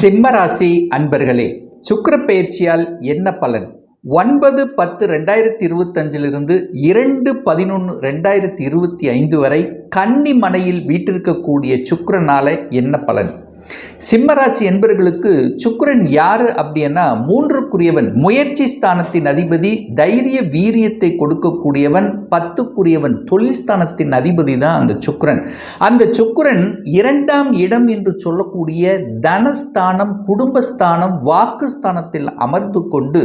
சிம்மராசி அன்பர்களே சுக்கர பயிற்சியால் என்ன பலன்? ஒன்பது பத்து ரெண்டாயிரத்தி இருபத்தஞ்சிலிருந்து இரண்டு பதினொன்று ரெண்டாயிரத்தி இருபத்தி ஐந்து வரை கன்னி மனையில் வீட்டிருக்கக்கூடிய சுக்கரனால என்ன பலன்? சிம்மராசி என்பர்களுக்கு சுக்கரன் யாரு அப்படின்னா மூன்றுக்குரியவன் முயற்சி ஸ்தானத்தின் அதிபதி தைரிய வீரியத்தை கொடுக்கக்கூடியவன் பத்துக்குரியவன் தொழில் ஸ்தானத்தின் அதிபதி தான் அந்த சுக்கரன். அந்த சுக்கரன் இரண்டாம் இடம் என்று சொல்லக்கூடிய தனஸ்தானம் குடும்பஸ்தானம் வாக்குஸ்தானத்தில் அமர்ந்து கொண்டு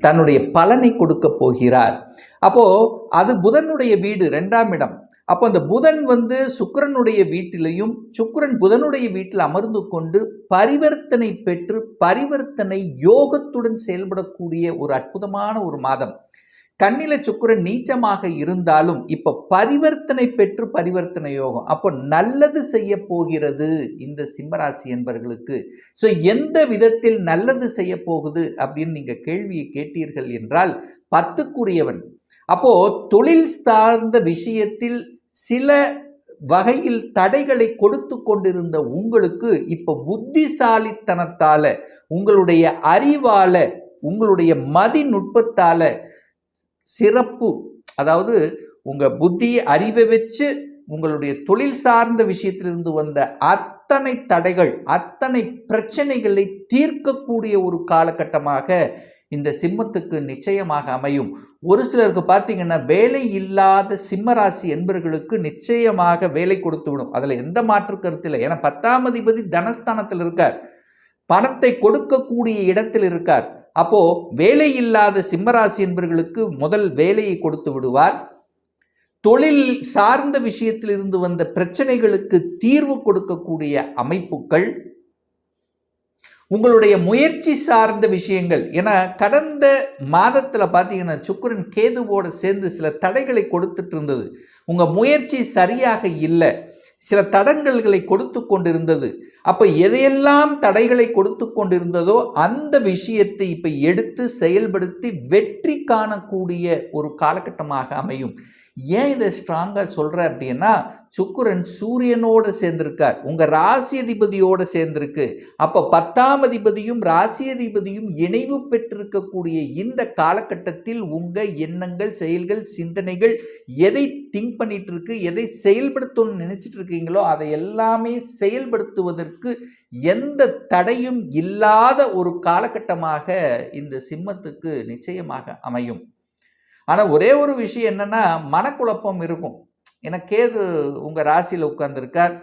தன்னுடைய பலனை கொடுக்க போகிறார். அப்போ அது புதனுடைய வீடு ரெண்டாம் இடம். அப்போ அந்த புதன் வந்து சுக்கரனுடைய வீட்டிலையும் சுக்கரன் புதனுடைய வீட்டில் அமர்ந்து கொண்டு பரிவர்த்தனை பெற்று பரிவர்த்தனை யோகத்துடன் செயல்படக்கூடிய ஒரு அற்புதமான ஒரு மாதம். கண்ணில சுக்கிரன் நீச்சமாக இருந்தாலும் இப்போ பரிவர்த்தனை பெற்று பரிவர்த்தனை யோகம். அப்போ நல்லது செய்ய போகிறது இந்த சிம்மராசி என்பவர்களுக்கு ஸோ எந்த விதத்தில் நல்லது செய்ய போகுது அப்படின்னு நீங்கள் கேள்வியை கேட்டீர்கள் என்றால் பத்துக்குரியவன். அப்போ தொழில் சார்ந்த விஷயத்தில் சில வகையில் தடைகளை கொடுத்து கொண்டிருந்த உங்களுக்கு இப்போ புத்திசாலித்தனத்தால் உங்களுடைய அறிவால் உங்களுடைய மதிநுட்பத்தால் சிறப்பு அதாவது உங்கள் புத்தி அறிவை வச்சு உங்களுடைய தொழில் சார்ந்த விஷயத்திலிருந்து வந்த அத்தனை தடைகள் அத்தனை பிரச்சனைகளை தீர்க்கக்கூடிய ஒரு காலகட்டமாக இந்த சிம்மத்துக்கு நிச்சயமாக அமையும். ஒரு சிலருக்கு பார்த்தீங்கன்னா வேலை இல்லாத சிம்மராசி என்பவர்களுக்கு நிச்சயமாக வேலை கொடுத்து விடும். அதில் எந்த மாற்று கருத்து இல்லை. ஏன்னா பத்தாம் அதிபதி தனஸ்தானத்தில் இருக்கார். பணத்தை கொடுக்கக்கூடிய இடத்தில் இருக்கார். அப்போ வேலை இல்லாத சிம்மராசி என்பவர்களுக்கு முதல் வேலையை கொடுத்து விடுவார். தொழில் சார்ந்த விஷயத்தில் இருந்து வந்த பிரச்சனைகளுக்கு தீர்வு கொடுக்கக்கூடிய அமைப்புகள் உங்களுடைய முயற்சி சார்ந்த விஷயங்கள். ஏன்னா கடந்த மாதத்தில் பார்த்தீங்கன்னா சுக்கரன் கேதுவோடு சேர்ந்து சில தடைகளை கொடுத்துட்டு இருந்தது. உங்கள் முயற்சி சரியாக இல்லை. சில தடங்கல்களை கொடுத்து கொண்டிருந்தது. அப்போ எதையெல்லாம் தடைகளை கொடுத்து கொண்டிருந்ததோ அந்த விஷயத்தை இப்போ எடுத்து செயல்படுத்தி வெற்றி காணக்கூடிய ஒரு காலகட்டமாக அமையும். ஏன் இதை ஸ்ட்ராங்காக சொல்கிறேன் அப்படின்னா சுக்குரன் சூரியனோடு சேர்ந்திருக்கார். உங்கள் ராசி அதிபதியோடு சேர்ந்திருக்கு. அப்போ பத்தாம் அதிபதியும் ராசி அதிபதியும் இணைவு பெற்றிருக்கக்கூடிய இந்த காலகட்டத்தில் உங்கள் எண்ணங்கள் செயல்கள் சிந்தனைகள் எதை திங்க் பண்ணிட்டு இருக்கு எதை செயல்படுத்தணும்னு நினச்சிட்டு இருக்கீங்களோ அதை எல்லாமே செயல்படுத்துவதற்கு எந்த தடையும் இல்லாத ஒரு காலகட்டமாக இந்த சிம்மத்துக்கு நிச்சயமாக அமையும். ஆனால் ஒரே ஒரு விஷயம் என்னென்னா மனக்குழப்பம் இருக்கும். ஏன்னா கேது உங்கள் ராசியில் உட்கார்ந்துருக்கார்.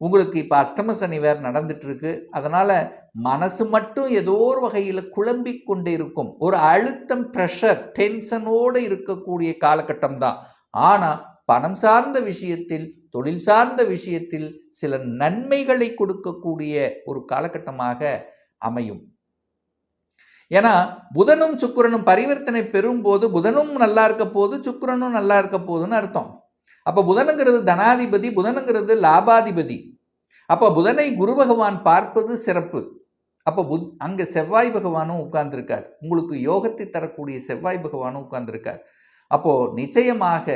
உங்களுக்கு இப்போ அஷ்டம சனி வேறு நடந்துட்டுருக்கு. அதனால் மனசு மட்டும் ஏதோ ஒரு வகையில் குழம்பி கொண்டு இருக்கும். ஒரு அழுத்தம் ப்ரெஷர் டென்ஷனோடு இருக்கக்கூடிய காலகட்டம் தான். ஆனால் பணம் சார்ந்த விஷயத்தில் தொழில் சார்ந்த விஷயத்தில் சில நன்மைகளை கொடுக்கக்கூடிய ஒரு காலகட்டமாக அமையும். ஏன்னா புதனும் சுக்கரனும் பரிவர்த்தனை பெறும்போது புதனும் நல்லா இருக்க போது சுக்கரனும் நல்லா இருக்க போதுன்னு அர்த்தம். அப்போ புதனுங்கிறது தனாதிபதி புதனுங்கிறது லாபாதிபதி. அப்போ புதனை குரு பகவான் பார்ப்பது சிறப்பு. அப்போ புத் அங்கே செவ்வாய் பகவானும் உட்கார்ந்துருக்கார். உங்களுக்கு யோகத்தை தரக்கூடிய செவ்வாய் பகவானும் உட்கார்ந்துருக்கார். அப்போது நிச்சயமாக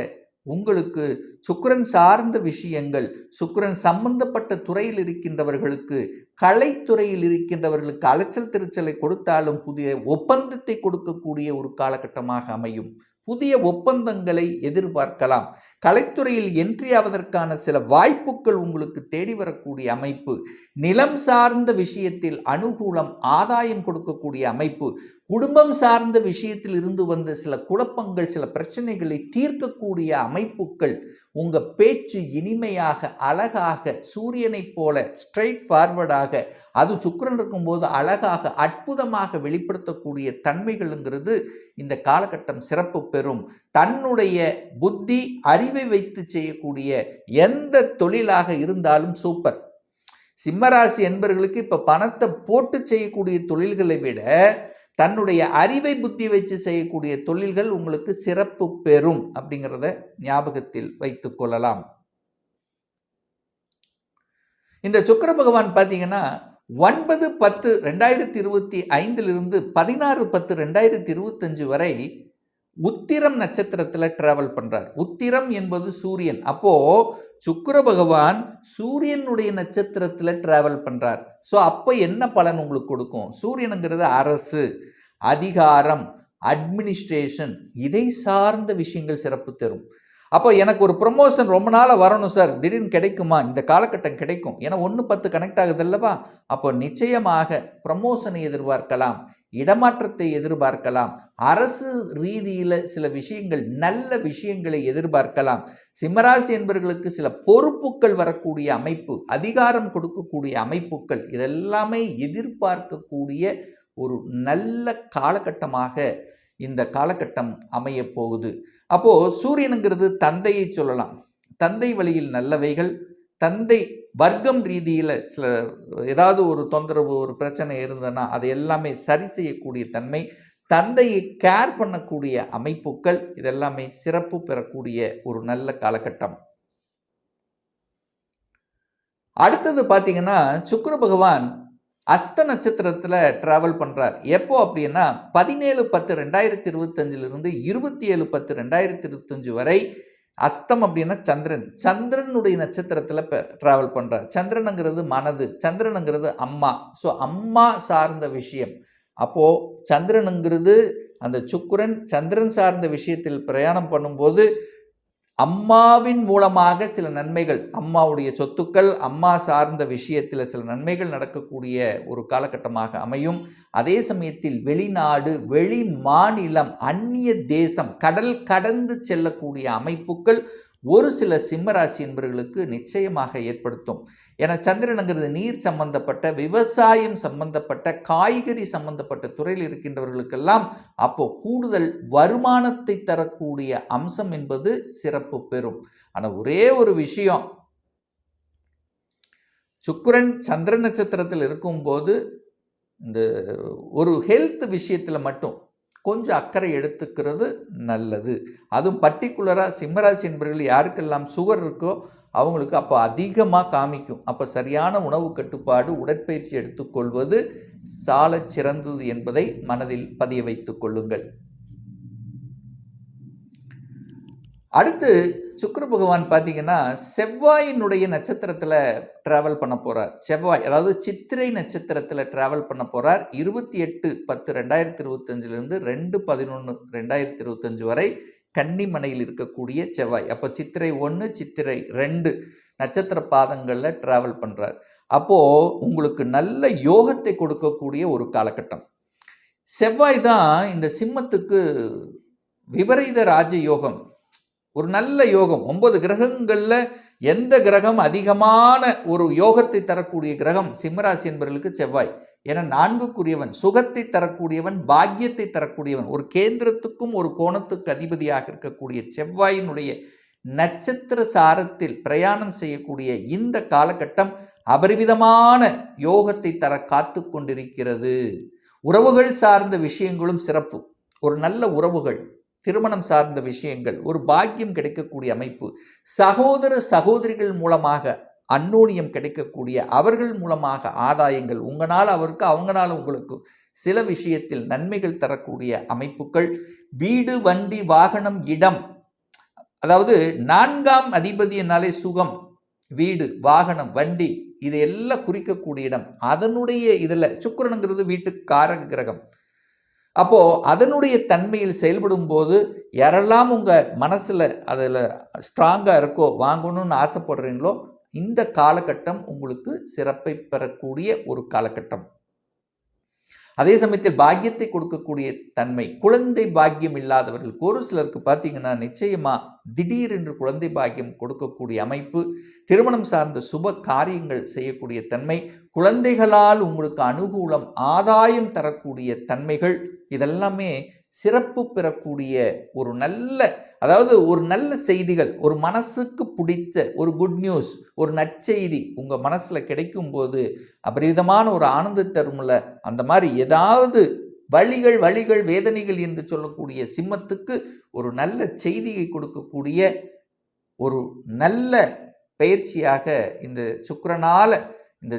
உங்களுக்கு சுக்கரன் சார்ந்த விஷயங்கள் சுக்கரன் சம்பந்தப்பட்ட துறையில் இருக்கின்றவர்களுக்கு கலைத்துறையில் இருக்கின்றவர்களுக்கு அலைச்சல் திருச்சலை கொடுத்தாலும் புதிய ஒப்பந்தத்தை கொடுக்கக்கூடிய ஒரு காலகட்டமாக அமையும். புதிய ஒப்பந்தங்களை எதிர்பார்க்கலாம். கலைத்துறையில் என்ட்ரி ஆவதற்கான சில வாய்ப்புகள் உங்களுக்கு தேடி வரக்கூடிய அமைப்பு. நிலம் சார்ந்த விஷயத்தில் அனுகூலம் ஆதாயம் கொடுக்கக்கூடிய அமைப்பு. குடும்பம் சார்ந்த விஷயத்தில் இருந்து வந்த சில குழப்பங்கள் சில பிரச்சனைகளை தீர்க்கக்கூடிய அமைப்புகள் உங்கள் பேச்சு இனிமையாக அழகாக சூரியனைப் போல ஸ்ட்ரைட் ஃபார்வர்டாக அது சுக்கரன் இருக்கும்போது அழகாக அற்புதமாக வெளிப்படுத்தக்கூடிய தன்மைகள்ங்கிறது இந்த காலகட்டம் சிறப்பு பெறும். தன்னுடைய புத்தி அறிவை வைத்து செய்யக்கூடிய எந்த தொழிலாக இருந்தாலும் சூப்பர் சிம்மராசி என்பவர்களுக்கு இப்போ பணத்தை போட்டு செய்யக்கூடிய தொழில்களை விட தன்னுடைய அறிவை புத்தி வச்சு செய்யக்கூடிய தொழில்கள் உங்களுக்கு சிறப்பு பெறும் அப்படிங்கிறத ஞாபகத்தில் வைத்துக் கொள்ளலாம். இந்த சுக்கர பகவான் பார்த்தீங்கன்னா ஒன்பது பத்து ரெண்டாயிரத்தி இருபத்தி ஐந்திலிருந்து பதினாறு பத்து ரெண்டாயிரத்தி இருபத்தஞ்சு வரை உத்திரம் நட்சத்திரத்தில் டிராவல் பண்ணுறார் உத்திரம் என்பது சூரியன். அப்போ சுக்கர பகவான் சூரியனுடைய நட்சத்திரத்தில் டிராவல் பண்ணுறார் ஸோ அப்போ என்ன பலன் உங்களுக்கு கொடுக்கும்? சூரியனுங்கிறது அரசு அதிகாரம் அட்மினிஸ்ட்ரேஷன் இதை சார்ந்த விஷயங்கள் சிறப்பு தரும். அப்போ எனக்கு ஒரு ப்ரொமோஷன் ரொம்ப நாளாக வரணும் சார் திடீர்னு கிடைக்குமா? இந்த காலகட்டம் கிடைக்கும். ஏன்னா ஒன்று பத்து கனெக்ட் ஆகுது அல்லவா? அப்போ நிச்சயமாக ப்ரமோஷனை எதிர்பார்க்கலாம். இடமாற்றத்தை எதிர்பார்க்கலாம். அரசு ரீதியில் சில விஷயங்கள் நல்ல விஷயங்களை எதிர்பார்க்கலாம். சிம்மராசி என்பவர்களுக்கு சில பொறுப்புகள் வரக்கூடிய அமைப்பு அதிகாரம் கொடுக்கக்கூடிய அமைப்புகள் இதெல்லாமே எதிர்பார்க்கக்கூடிய ஒரு நல்ல காலகட்டமாக இந்த காலகட்டம் அமைய போகுது அப்போது சூரியனுங்கிறது தந்தையை சொல்லலாம். தந்தை வழியில் நல்லவைகள் தந்தை வர்க்கம் ரீதியில் சில ஏதாவது ஒரு தொந்தரவு ஒரு பிரச்சனை இருந்ததுன்னா அதை எல்லாமே சரி செய்யக்கூடிய தன்மை தந்தையை கேர் பண்ணக்கூடிய அமைப்புகள் இதெல்லாமே சிறப்பு பெறக்கூடிய ஒரு நல்ல காலகட்டம். அடுத்தது பார்த்தீங்கன்னா சுக்கர பகவான் அஸ்த நட்சத்திரத்தில் டிராவல் பண்ணுறார் எப்போ அப்படின்னா பதினேழு பத்து ரெண்டாயிரத்தி இருபத்தஞ்சிலிருந்து இருபத்தி ஏழு பத்து ரெண்டாயிரத்தி இருபத்தஞ்சு வரை அஸ்தம் அப்படின்னா சந்திரன். சந்திரனுடைய நட்சத்திரத்தில் இப்போ ட்ராவல் பண்ணுறார் சந்திரனுங்கிறது மனது. சந்திரனுங்கிறது அம்மா. ஸோ அம்மா சார்ந்த விஷயம். அப்போது சந்திரனுங்கிறது அந்த சுக்குரன் சந்திரன் சார்ந்த விஷயத்தில் பிரயாணம் பண்ணும்போது அம்மாவின் மூலமாக சில நன்மைகள் அம்மாவுடைய சொத்துக்கள் அம்மா சார்ந்த விஷயத்தில் சில நன்மைகள் நடக்கக்கூடிய ஒரு காலகட்டமாக அமையும். அதே சமயத்தில் வெளிநாடு வெளி மாநிலம் அந்நிய தேசம் கடல் கடந்து செல்லக்கூடிய அமைப்புகள் ஒரு சில சிம்மராசி என்பவர்களுக்கு நிச்சயமாக ஏற்படுத்தும். ஏன்னா சந்திரனுங்கிறது நீர் சம்பந்தப்பட்ட விவசாயம் சம்பந்தப்பட்ட காய்கறி சம்பந்தப்பட்ட துறையில் இருக்கின்றவர்களுக்கெல்லாம் அப்போ கூடுதல் வருமானத்தை தரக்கூடிய அம்சம் என்பது சிறப்பு பெறும். ஆனால் ஒரே ஒரு விஷயம். சுக்கரன் சந்திர நட்சத்திரத்தில் இருக்கும்போது இந்த ஒரு ஹெல்த் விஷயத்தில் மட்டும் கொஞ்சம் அக்கறை எடுத்துக்கிறது நல்லது. அதுவும் பர்டிகுலராக சிம்மராசி என்பவர்கள் யாருக்கெல்லாம் சுகர் இருக்கோ அவங்களுக்கு அப்போ அதிகமாக காமிக்கும். அப்போ சரியான உணவு கட்டுப்பாடு உடற்பயிற்சி எடுத்துக்கொள்வது சாலச் சிறந்தது என்பதை மனதில் பதிய வைத்துக் கொள்ளுங்கள். அடுத்து சுக்கர பகவான் பார்த்தீங்கன்னா செவ்வாயினுடைய நட்சத்திரத்தில் ட்ராவல் பண்ண போகிறார் செவ்வாய் அதாவது சித்திரை நட்சத்திரத்தில் ட்ராவல் பண்ண போகிறார் இருபத்தி எட்டு பத்து ரெண்டாயிரத்தி இருபத்தஞ்சிலிருந்து ரெண்டு பதினொன்று ரெண்டாயிரத்தி இருபத்தஞ்சு வரை கன்னிமனையில் இருக்கக்கூடிய செவ்வாய். அப்போ சித்திரை ஒன்று சித்திரை ரெண்டு நட்சத்திர பாதங்களில் ட்ராவல் பண்ணுறார் அப்போது உங்களுக்கு நல்ல யோகத்தை கொடுக்கக்கூடிய ஒரு காலகட்டம். செவ்வாய் தான் இந்த சிம்மத்துக்கு விபரீத ராஜ யோகம் ஒரு நல்ல யோகம். ஒன்பது கிரகங்களில் எந்த கிரகம் அதிகமான ஒரு யோகத்தை தரக்கூடிய கிரகம் சிம்மராசி என்பவர்களுக்கு செவ்வாய். என நான்குக்குரியவன் சுகத்தை தரக்கூடியவன் பாக்கியத்தை தரக்கூடியவன் ஒரு கேந்திரத்துக்கும் ஒரு கோணத்துக்கு அதிபதியாக இருக்கக்கூடிய செவ்வாயினுடைய நட்சத்திர சாரத்தில் பிரயாணம் செய்யக்கூடிய இந்த காலகட்டம் அபரிவிதமான யோகத்தை தர காத்து கொண்டிருக்கிறது. உறவுகள் சார்ந்த விஷயங்களும் சிறப்பு. ஒரு நல்ல உறவுகள் திருமணம் சார்ந்த விஷயங்கள் ஒரு பாக்கியம் கிடைக்கக்கூடிய அமைப்பு சகோதர சகோதரிகள் மூலமாக அன்னோனியம் கிடைக்கக்கூடிய அவர்கள் மூலமாக ஆதாயங்கள் உங்களால் அவருக்கு அவங்களால் உங்களுக்கு சில விஷயத்தில் நன்மைகள் தரக்கூடிய அமைப்புகள். வீடு வண்டி வாகனம் இடம் அதாவது நான்காம் அதிபதியினாலே சுகம் வீடு வாகனம் வண்டி இது எல்லாம் குறிக்கக்கூடிய இடம். அதனுடைய இதில் சுக்கரனுங்கிறது வீட்டு கார கிரகம். அப்போது அதனுடைய தன்மையில் செயல்படும் போது யாரெல்லாம் உங்கள் மனசில் அதில் ஸ்ட்ராங்காக இருக்கோ வாங்கணும்னு ஆசைப்படுறீங்களோ இந்த காலகட்டம் உங்களுக்கு சிறப்பை பெறக்கூடிய ஒரு காலகட்டம். அதே சமயத்தில் பாக்கியத்தை கொடுக்கக்கூடிய தன்மை குழந்தை பாக்கியம் இல்லாதவர்களுக்கு ஒரு சிலருக்கு பார்த்தீங்கன்னா நிச்சயமா திடீரென்று குழந்தை பாக்கியம் கொடுக்கக்கூடிய அமைப்பு திருமணம் சார்ந்த சுப காரியங்கள் செய்யக்கூடிய தன்மை குழந்தைகளால் உங்களுக்கு அனுகூலம் ஆதாயம் தரக்கூடிய தன்மைகள் இதெல்லாமே சிறப்பு பெறக்கூடிய ஒரு நல்ல அதாவது ஒரு நல்ல செய்திகள் ஒரு மனசுக்கு பிடித்த ஒரு குட் நியூஸ் ஒரு நற்செய்தி உங்கள் மனசில் கிடைக்கும்போது அபரிதமான ஒரு ஆனந்த தருமில் அந்த மாதிரி ஏதாவது வழிகள் வழிகள் வேதனைகள் என்று சொல்லக்கூடிய சிம்மத்துக்கு ஒரு நல்ல செய்தியை கொடுக்கக்கூடிய ஒரு நல்ல பயிற்சியாக இந்த சுக்கரனால் இந்த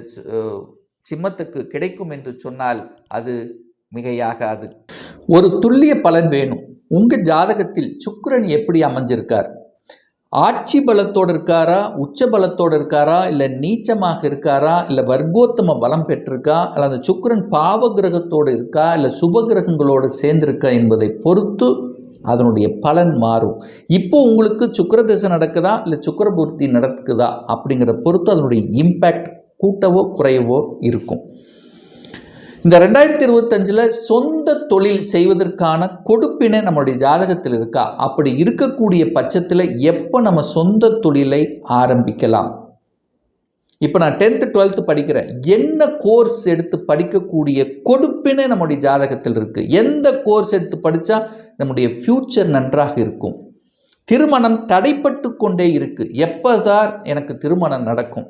சிம்மத்துக்கு கிடைக்கும் என்று சொன்னால் அது மிகையாகாது. ஒரு துல்லிய பலன் வேணும். உங்கள் ஜாதகத்தில் சுக்கரன் எப்படி அமைஞ்சிருக்கார்? ஆட்சி பலத்தோடு இருக்காரா? உச்ச பலத்தோடு இருக்காரா? இல்லை நீச்சமாக இருக்காரா? இல்லை வர்க்கோத்தம பலம் பெற்றிருக்கா? இல்லை அந்த சுக்கரன் பாவ கிரகத்தோடு இருக்கா? இல்லை சுப கிரகங்களோடு சேர்ந்திருக்கா என்பதை பொறுத்து அதனுடைய பலன் மாறும். இப்போ உங்களுக்கு சுக்கர திசை நடக்குதா? இல்லை சுக்கரபூர்த்தி நடக்குதா? அப்படிங்கிற பொறுத்து அதனுடைய இம்பேக்ட் கூட்டவோ குறையவோ இருக்கும். இந்த ரெண்டாயிரத்தி இருபத்தஞ்சில் சொந்த தொழில் செய்வதற்கான கொடுப்பினை நம்மளுடைய ஜாதகத்தில் இருக்கா? அப்படி இருக்கக்கூடிய பட்சத்தில் எப்போ நம்ம சொந்த தொழிலை ஆரம்பிக்கலாம்? இப்போ நான் டென்த்து டுவெல்த்து படிக்கிறேன். என்ன கோர்ஸ் எடுத்து படிக்கக்கூடிய கொடுப்பினை நம்முடைய ஜாதகத்தில் இருக்குது எந்த கோர்ஸ் எடுத்து படித்தா நம்முடைய ஃப்யூச்சர் நன்றாக இருக்கும்? திருமணம் தடைப்பட்டு கொண்டே இருக்குது எப்போதான் எனக்கு திருமணம் நடக்கும்?